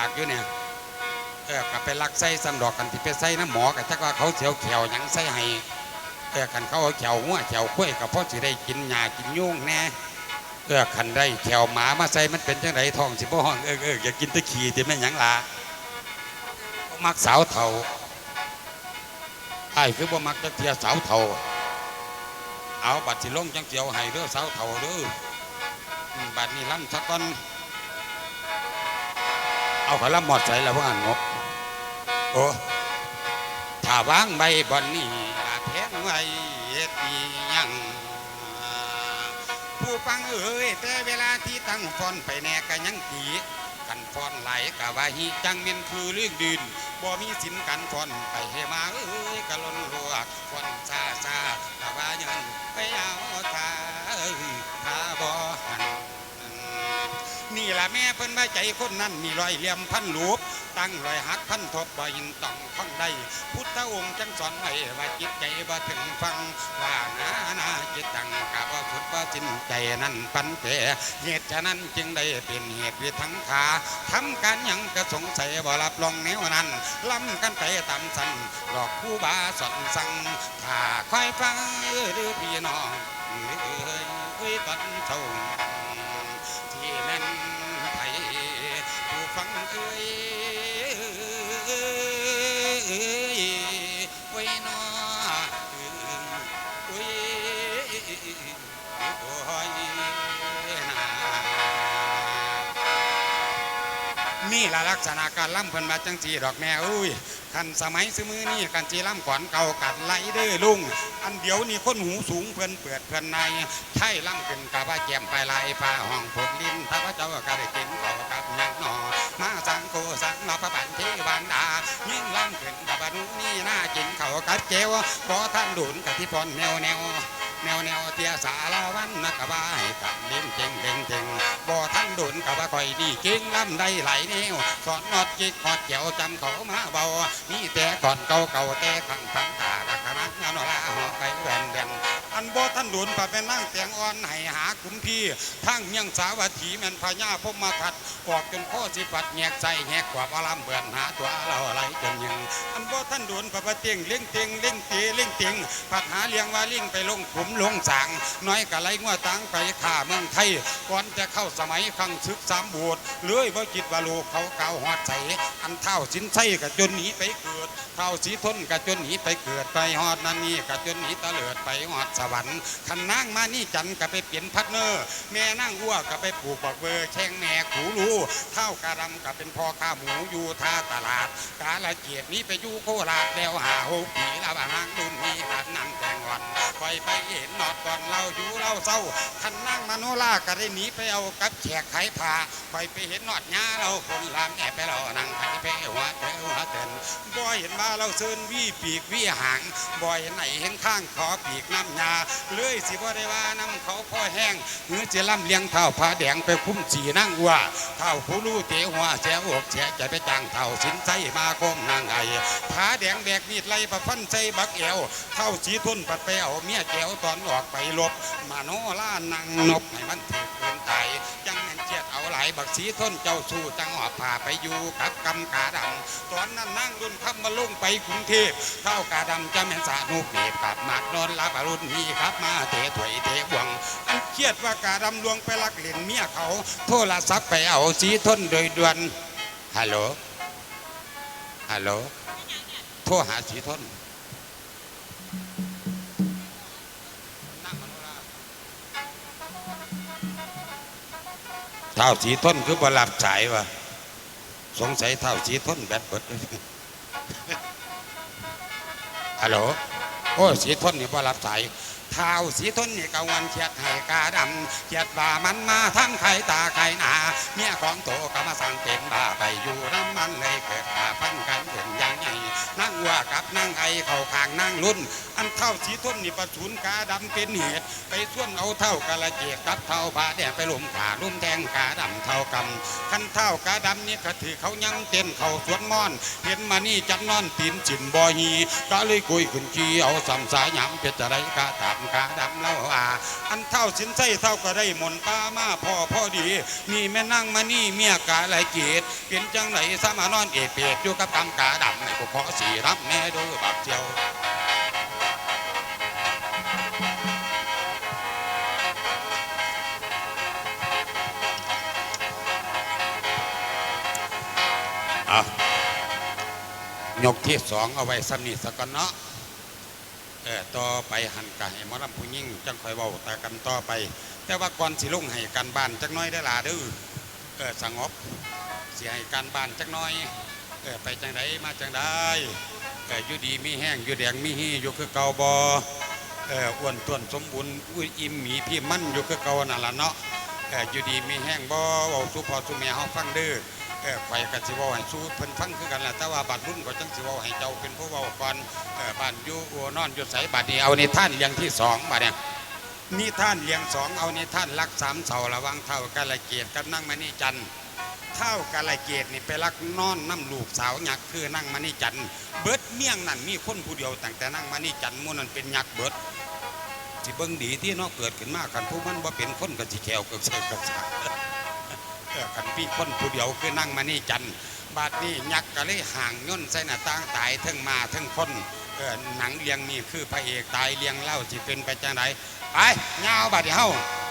ากอยู่เนี่ยเออกับไปลักไส้สำดอกกันที่ไปใส่น้ำหมอกับจักว่าเขาเสียวเขียวยังใส่ให้เออกันเขาเอาเขียวหัวเขียวข้วยกับพ่อสิได้กินหญ้ากินยุ่งแน่เออคันได้เขียวหมามาใส่มันเป็นจังไดท้องสิบ่ห้องเออเอออยากินตะขี้ที่แม่หยังละมักสาวเฒ่าไอ้คือบ่มักจักเทียสาวเฒ่าเอาบัตรสิลงจังเจียวให้เด้อสาวเฒ่าเด้ออืมบัตรนี้ล่ำสักก่อน เอาขอล่ำหมดใส่แล้วว่างันงบโอ้ถ้าวางใบบอนนี่ลาแพงไว้เฮ็ดอีหยังผู้ฟังเอ้ยแต่เวลาที่ตั้งฟอนไปแน่ก็ยังตีกันฟอนไหลกะว่าฮีจังเมนคือเรื่องดินบ่มีสินกันฟอนไปเฮมาเอ้ยกะล้นลวกฟอนซาซากะว่ายันไปเอา นี่ล่ะแม่เพิ่นมาใจคนนั้นมีรอยเหลี่ยมพันลูกตั้งรอยหักพันทบบ่ยินต้องฟังได้พุทธองค์จังสอนไว้ว่าจิตใจบ่ถึงฟังว่านานาจิตตังกะบ่สุดบ่สิ้นใจนั้นปันเตเหตุฉะนั้นจึงได้เป็นเหตุวิทั้งขาทำการยังก็สงสัยบ่รับรองแนวนั้นล้ำกันไปตามสันหลอกคู่บาสอนสั่งถ้าคอยฟังหรือพี่น้องเอ้ยเอ้ยตอนเท่า ลักษณะการล่ำเพิ่นมาจังสีดอกแม่อุ้ยคันสมัยซื้อมือนี่กันจีล่ำขวัญเก่ากัดไหลเด้อลุง อันเดียวนี่คนหูสูงเพื่อนเปิดเพื่อนในใช่ล่ำขึ้นกับว่าแจมไปลายฟ้าห้องผดลิ้นถ้าพระเจ้าก็ได้กินเขากับยังหนอมาสังโคสังนอพระบันเทวันดายิ่งล่ำขึ้นกับว่ารู้นี่น่ากินเขากับเจวบ่ท่านดุนกับที่พรแนวแนวแนวแนวเตียสารวันนักว่าให้กับลิ้นเจงเจงเจง โดุนกับว่าคอยดีเก่งลำได้ไหลเนวสอนนอดจิกหอดเกี่ยวจำเขามาเบานี่แต่ก่อนเก่าเก่าแต่ขังขัง นบ่ท่านดุนพาไปนั่งเตียงอ่อนให้หาขุมพี่ทั้งเมียงสาวัตถีแม่นพญาพมมาขัดออกจนข้อสิปัดแงกใจแหกกว่าพลำเบือนหาตัวเราอะไหลจนยังอันบ่ท่านดุนพาไปเตียงเลี้ยงเตียงเลี้ยงตีเลี้ยงเตียงผัดหาเลี้ยงว่าเลี้ยงไปลงขุมลงสางน้อยกะไรงัวตังไปข่าเมืองไทยก่อนจะเข้าสมัยขังศึกสามบวชเลื่อยว่าจิตว่าลูกเขาเก่าหอดใสอันเท่าสินไส้กะจนหนีไปเกิดเท่าสีทนกะจนหนีไปเกิดไปหอดนันนี่กะจนหนีตะเลิดไปหอดสวรรค์ขันนางมานี่จันกะไปเปลี่ยนพัดเนอร์แม่นั่งอ้วกะไปปลูกบักเบอร์แช่งแม่ขูรูเท่ากะดำกะเป็นพ่อข้าหมูอยู่ท่าตลาด กาละเกียดนี้ไปอยู่โคราชแล้วหาหกปีละบางดุนนี้หันนั่งแตงวันคอยไปเห็นนอดก่อนเราอยู่เราเศร้าคันนั่งมโนลาก็ได้หนีไปเอากับแขกไขผ่าคอยไปเห็นนอดหญ้าเราคนลามแอบไปเรานั่งไปไปหัวเจอหัวเต้นบ่เห็นว่าเราเซินวี่ปีกวี่หางบ่เห็นไหนเห็นข้างขอปีกน้ำยาเลือยสิบ่ได้ว่าน้ำเขาพ่อแห้งเนื้อจะล่ำเลี้ยงเท่าผ้าแดงไปคุ้มสีนั่งวัวเท่าผู้รู้เตหัวแฉอกแฉจะไปจางเท่าสินใจมาก้มนางไอผ้าแดงแบกมีดไล่ประพันใจบักเอวเท่าสีทุนปัดไปเอาเมียแก้วตอนออกไปลบ มาโนล่านังนกให้มันถือปืนตายจังแม่นเจียดเอาหลายบักสีทนเจ้าสู้จังหอบผ่าไปอยู่กับกำกาดำตอนนั้นนั่งรุ่นคำมาลงไปกรุงเทพเท่ากาดำจะแม่นสานุเปียบกับมากนอนลาบารุนนี้ครับมาเตะถวยเตะบวงอันเครียดว่ากาดำลวงไปลักเหรียญเมียเขา โทรศัพท์ไปเอาสีทนโดยด่วนฮัลโหลฮัลโหลโทรหาสีทนเท่าสีทนคือบหลับสายวะสงสัยเท่าสีทนแบตเบิดฮัลโหลโอ้สีทนนี่บหลับสาย เท้าสีทนนี่กวนเขียดให้กาดำเขียดบ่ามันมาทั้งไข่ตาไข่หนาเมียของโตก็มาสั่งเป็นบ้าไปอยู่น้ำมันเลยเกิดขาพันกันถึงอยังไงนั่ง ว่ากับนั่งไอเข้าขางนางรุ่น อันเท่าสีทุ่นนี่ประสูนกาดำเป็นเหตุ ไปส่วนเอาเท่ากาละเกียดกับเท่าบาแดงไปหลุมขาลุ่มแทงกาดำเท่ากำคันเท่ากาดำนี่ก็ถือเขายังเต้นเขาสวนม่อน เห็นมานี่จันนอนตีนจินบอฮีก็เลยกุยขึ้นขี้เอาสำสายหยำเป็ดจะได้กาตามกาดำเล่าอาอันเท่าสินไส้เท่าก็ได้หมนป้ามาพ่อพ่อดีนี่แม่นั่งมานี่เมียกาละเกียดเป็นจังไหนสามานอนเอเปียดอยู่กับกำกาดำในกูขอสีรับแม่ดูบักเจียวอะยกที่สองเอาไว้สำนีสกันเนาะเออต่อไปหันกะให้มอลำผู้ยิ่งจังคอยเว้าตากันต่อไป แต่ว่าก่อนสิลุงให้การบ้านจักน้อยได้ลาเด้อเออสงบสิให้การบ้านจักน้อยเออไปจังไดมาจังได้ เออยู่ดีมีแห้งอยู่แดงมีฮีอยู่คือเก่าบอเอออ้วนต้วนสมบูรณ์อุ้ยอิ่มหมีพี่มั่นอยู่คือเก่านั่นละเนาะเอออยู่ดีมีแห้งบ่เว้าสู่พ่อสู่แม่เฮาฟังเด้อเออไฟกับสิเว้าให้สู้เพิ่นฟังคือกันแหละแต่ว่าบัดรุ่นก็จังสิเว้าให้เจ้าเป็นผู้เว้าก่อนเออบ้านอยู่อัวนอนอยู่ไสบัดนี้เอาในิทานเรื่องที่สองบัดเนี่ยนิท่านเรื่องสองเอาในิทานรักสามเสาระวังเท่ากาละเกียรติกับนั่งมณีจันทร์ เท่ากาลเกตนี่ไปรักนอนน้ำลูกสาวยักษ์คือนั่งมณีจันเบิดเมี่ยงนั่นมีคนผู้เดียวตั้งแต่นั่งมณีจันมู่นั้นเป็นยักษ์เบิดสิเบิ่งดีที่นอกเกิดขึ้นมากันผู้มันบ่าเป็นคนก็สิแขวกับเสกกับสากันพี่คนผู้เดียวคือนั่งมานี่จันบาดนี้ยักษ์ก็เลยห่างย่นใส่หน้าต่างตายทั้งมาทั้งคนหนังเลียงนี่คือพระเอกตายเลียงเล่าสิเป็นไปจังไดไปยาบาดนี้เฮาเอา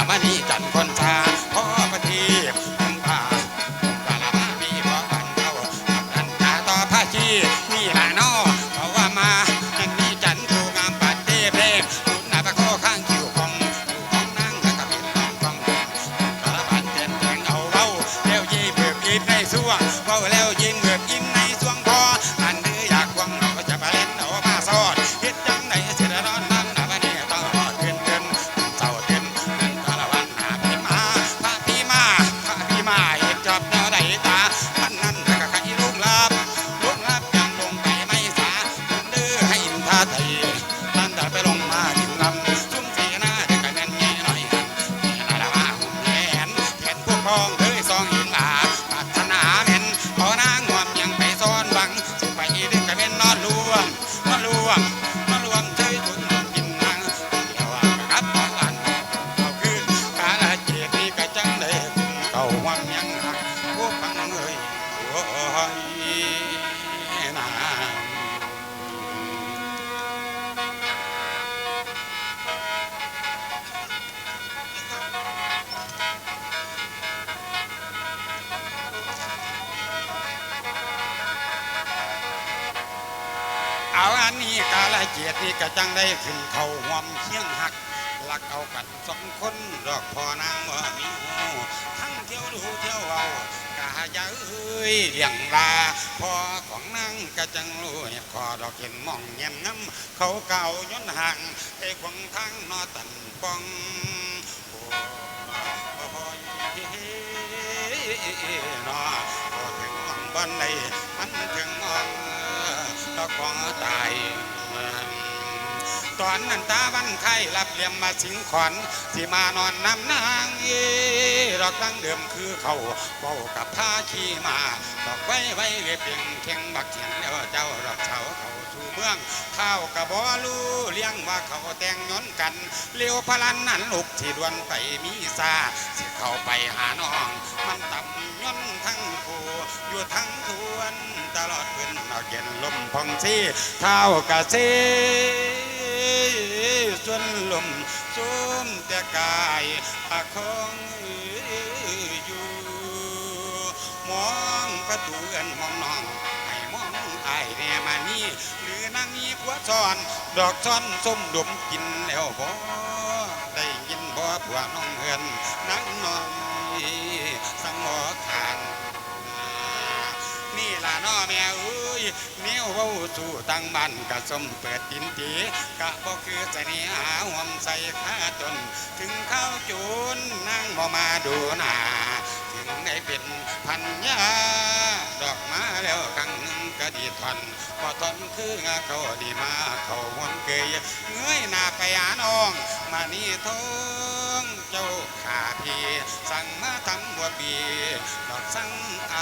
เได้ขึ้นเขาหวอมเชียงหักลักเอากันสองคนดอกพอนางบ่มีหูทั้งเที่ยวดูเที่ยวเอากาอย่าเอ้ยเลี้ยงลาพอของนางก็จังรู้เห็ดคอดอกเห็นมองเงียมน้ำเขาเก่าย้อนห่างไอ้ขวงทางนอตันปองโอ้ยนอถึงมองบ้านใดมันถึงมองตะกองตาย ตอนนั้นตาบันไข่รับเลี่ยมมาสิงขอนสิมานอนน้ำนางเอดอกตั้งเดิมคือเขาเบากับผ้าขี้มาดอกไว้ไว้เรียบเพียงเข่งบักเขียนแล้วเจ้าดอกเฉาเขาสู่เมืองข้าวกระบอรู้เลี้ยงว่าเขาแต่งย้อนกันเลี้ยวพลันนั้นลูกที่ดวนไปมีซาสิเข้าไปหาน้อง มันต่ำย้อนทั้งคู่อยู่ทั้งทวนตลอดคืนเอาเย็นลมพองซีเท้ากะซส่ วนลมสุมแต่กายอาคงอยู่ มองประตูเอินมองน้องให้มองอายแน่มานี่ หรือนางนี้ผัวซ้อน ดอกซ้อนส้มดมกินแล้วบ่ได้ยินบ่ผัวน้องเอินางน้อยสังหมอขาน น้อแม่เอ้ยเนี้ยวเว้าสู่ตั้งบ้านกะสมเปิดตินตีกะบ่คือจะนี่หาห่วมใส่ข้าตน ถึงข้าวจูนนั่งบ่มาดูหน้าถึงได้เป็นพันยาดอกมาแล้วครั้งนึงก็ดีทอนพอทนคืองาเขาดีมาเขาหวนเกยเงยหน้าไปหาน้อง มานี่ท้องเจ้าขาพี่สั่งมาทำบัวบีดอกสั่งอ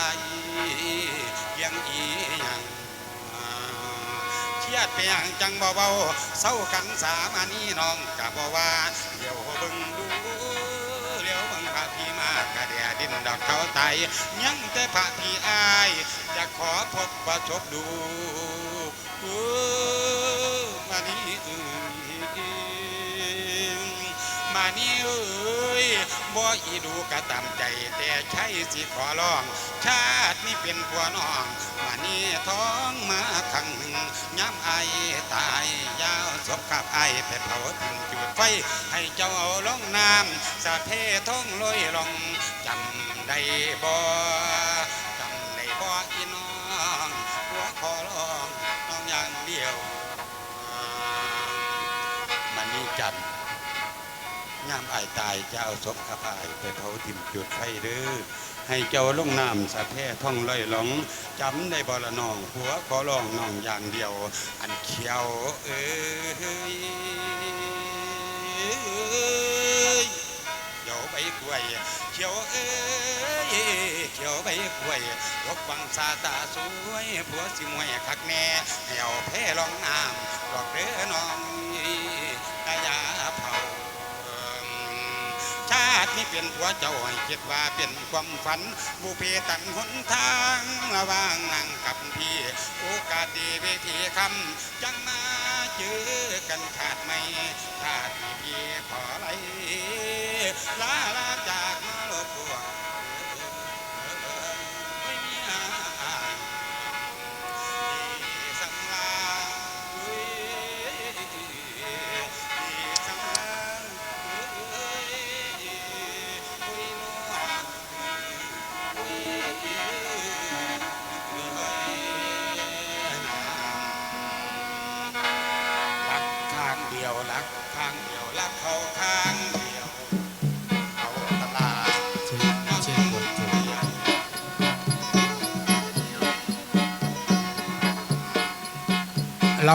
พียงอีหยังเครียดไปอย่างจังเบาๆเศร้ากันสามานี่น้องกะบ่ว่าเดี๋ยวเบิ่งดูเดี๋ยวเบิ่งพระพี่มากะเดียดินดอกเขาไตยังแต่พระพี่อายจะขอพบประชบดูมานี่เอ้ยมานี่เอ้ย บ่อีดูกะตามใจ แต่ใช่สิขอร้อง ชาตินี้เป็นผัวน้องมานี่ท้องมาขังหนึ่งย้ำไอตายยาวศพขับไอไปเผาทิ้งจุดไฟ ให้เจ้าเอาลงน้ำสะเพท้องลอยลงจำได้บ่จำได้บ่อีน้องหัวขอร้องน้องอย่างเดียวมันนี่จัน ทร์ย่ำไอายตายจะเอาศพขับไอายไปเผาทิมจุดไฟเด้อให้เจ้าลงน้ำสะแพ่ท่องลอยหลงจำได้บ่ละนองหัวขอร้องน้องอย่างเดียว อันเขียวเอ้ยเขียวใบกล้วยเขียวเอ้ยเขียวใบกล้วยยกวังสาตาสวยผัวสิมวยคักแน่ให้เอาแพ่ลองน้ำดอกเด้อน้อง ชาตินี่เป็นผัวเจ้าให้คิดว่าเป็นความฝันบุเพตันหนทางระว่างนั่งกับพี่ โอกาสดีเวทีคำจังมาเจอกันขาดไม่ขาดที่พี่ขอไหลลาลาจากมา เร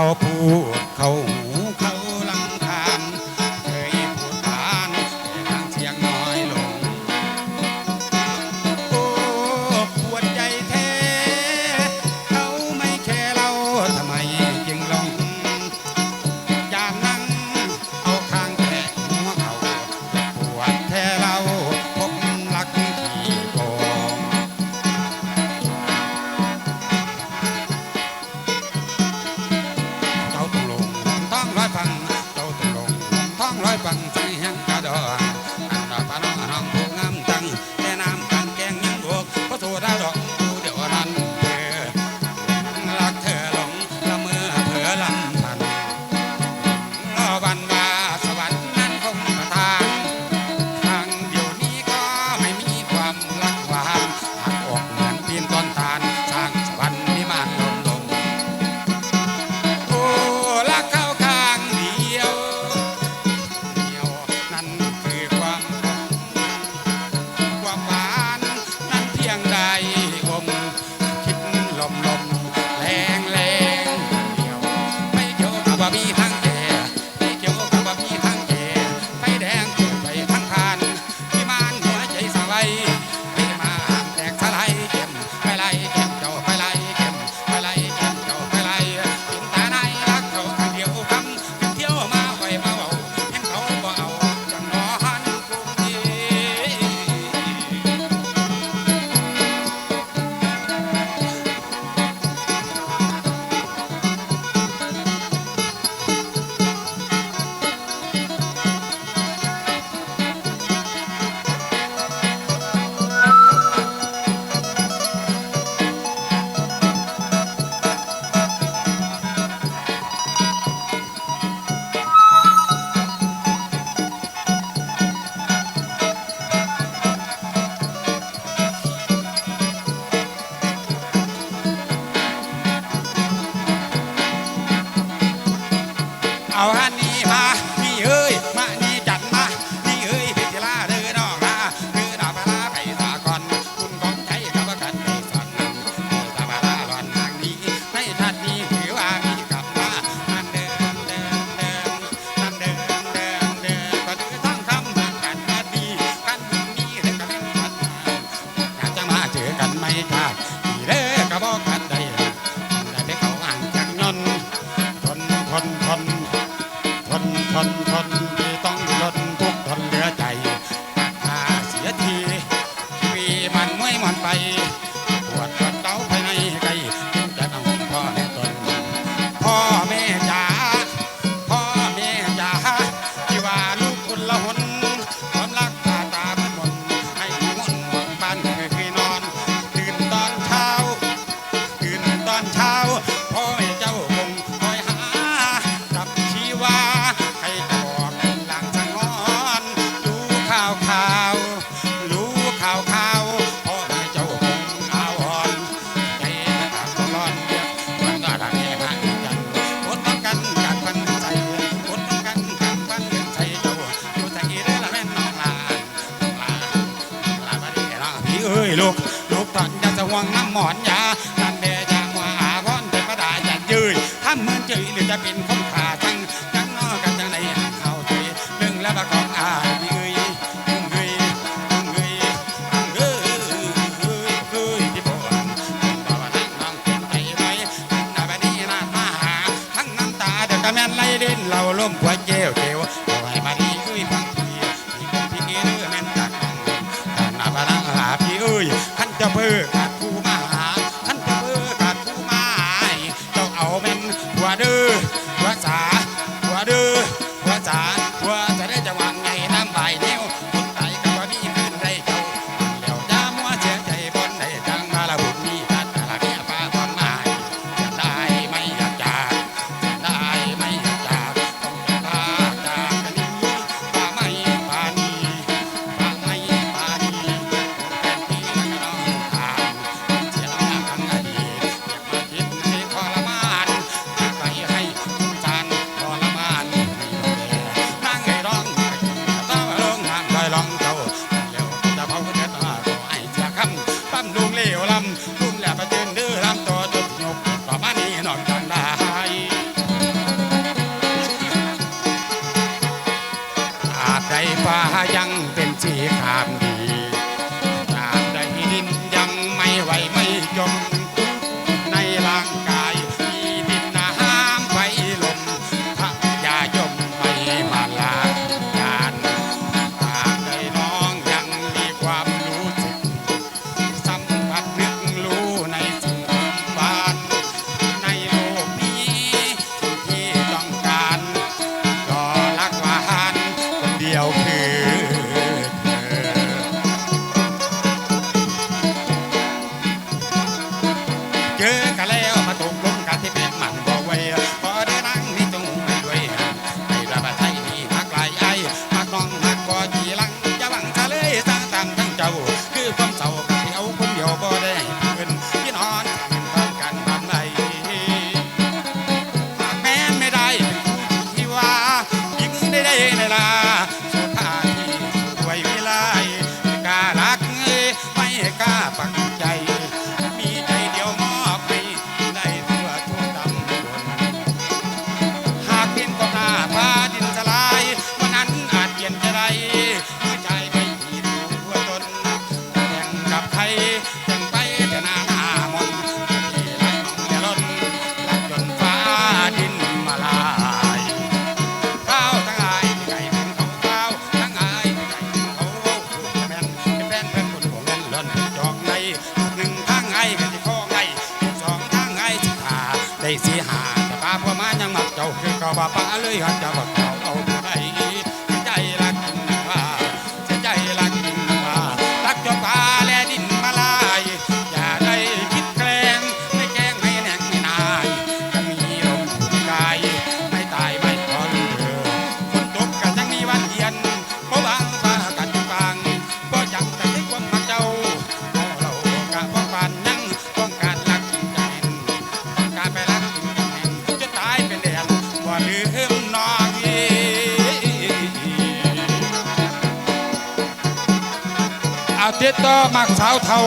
มักสาวเทา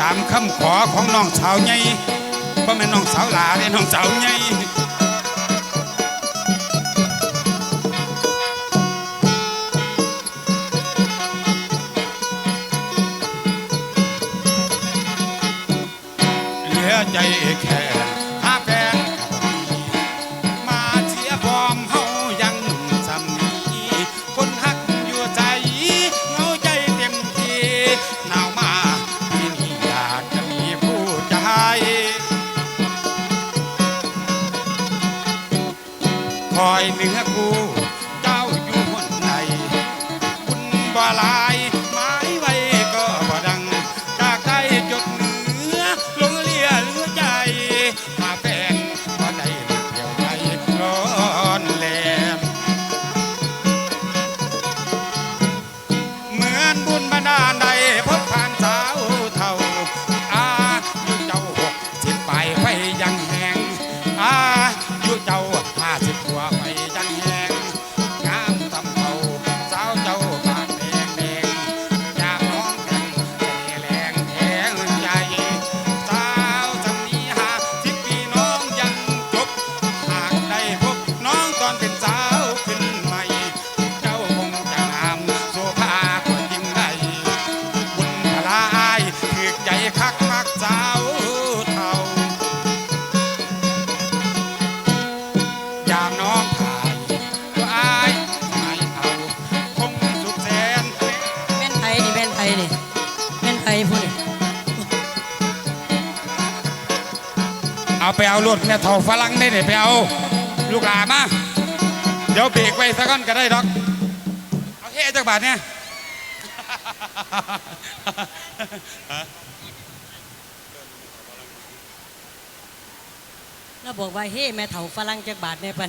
ตามคำขอของน้องสาวไงเพราะแม่น้องสาวหลาเนี่น้องสาวใหญ่ เอารถเนี่ยเท่าฝรั่งได้เนี่ยไปเอาลูกหลามาเดี๋ยวเบรกไว้สักก้อนก็ได้ดอก เอาเท่จักบาทเนี่ยแล้วบอกว่าเฮ้แม่เถาฝรั่งจักบาทเนี่ยปัน